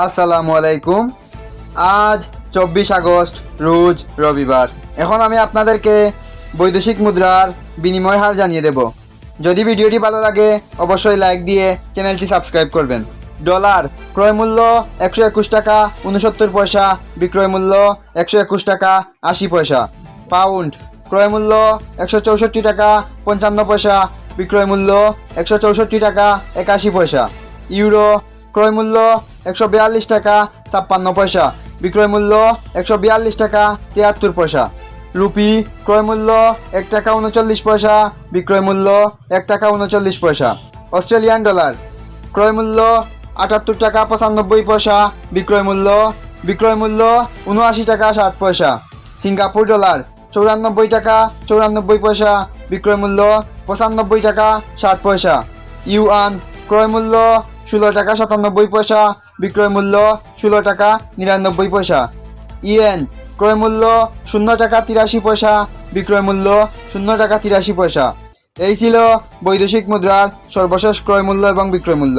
আসসালামু আলাইকুম। আজ চব্বিশ আগস্ট, রোজ রবিবার। এখন আমি আপনাদেরকে বৈদেশিক মুদ্রার বিনিময় হার জানিয়ে দেব। যদি ভিডিওটি ভালো লাগে, অবশ্যই লাইক দিয়ে চ্যানেলটি সাবস্ক্রাইব করবেন। ডলার ক্রয় মূল্য একশো একুশ টাকা, উনসত্তর পয়সা, বিক্রয় মূল্য একশো একুশ টাকা, আশি পয়সা। পাউন্ড ক্রয় মূল্য একশো চৌষট্টি টাকা, পঞ্চান্ন পয়সা, বিক্রয় মূল্য একশো চৌষট্টি টাকা, একাশি পয়সা। ইউরো ক্রয় মূল্য একশো বিয়াল্লিশ টাকা ছাপ্পান্ন পয়সা, বিক্রয় মূল্য একশো বিয়াল্লিশ টাকা তিয়াত্তর পয়সা। রুপি ক্রয় মূল্য এক টাকা উনচল্লিশ পয়সা, বিক্রয় মূল্য এক টাকা উনচল্লিশ পয়সা। অস্ট্রেলিয়ান ডলার ক্রয় মূল্য আটাত্তর টাকা পঁচানব্বই পয়সা, বিক্রয় মূল্য বিক্রয় মূল্য উনআশি টাকা সাত পয়সা। সিঙ্গাপুর ডলার চৌরানব্বই টাকা চৌরানব্বই পয়সা, বিক্রয় মূল্য পঁচানব্বই টাকা সাত পয়সা। ইউআন ক্রয় মূল্য ষোলো টাকা সাতানব্বই পয়সা, বিক্রয় মূল্য ষোলো টাকা নিরানব্বই পয়সা। ইএন ক্রয় মূল্য শূন্য টাকা তিরাশি পয়সা, বিক্রয় মূল্য শূন্য টাকা তিরাশি পয়সা। এই ছিল বৈদেশিক মুদ্রার সর্বশেষ ক্রয় মূল্য এবং বিক্রয় মূল্য।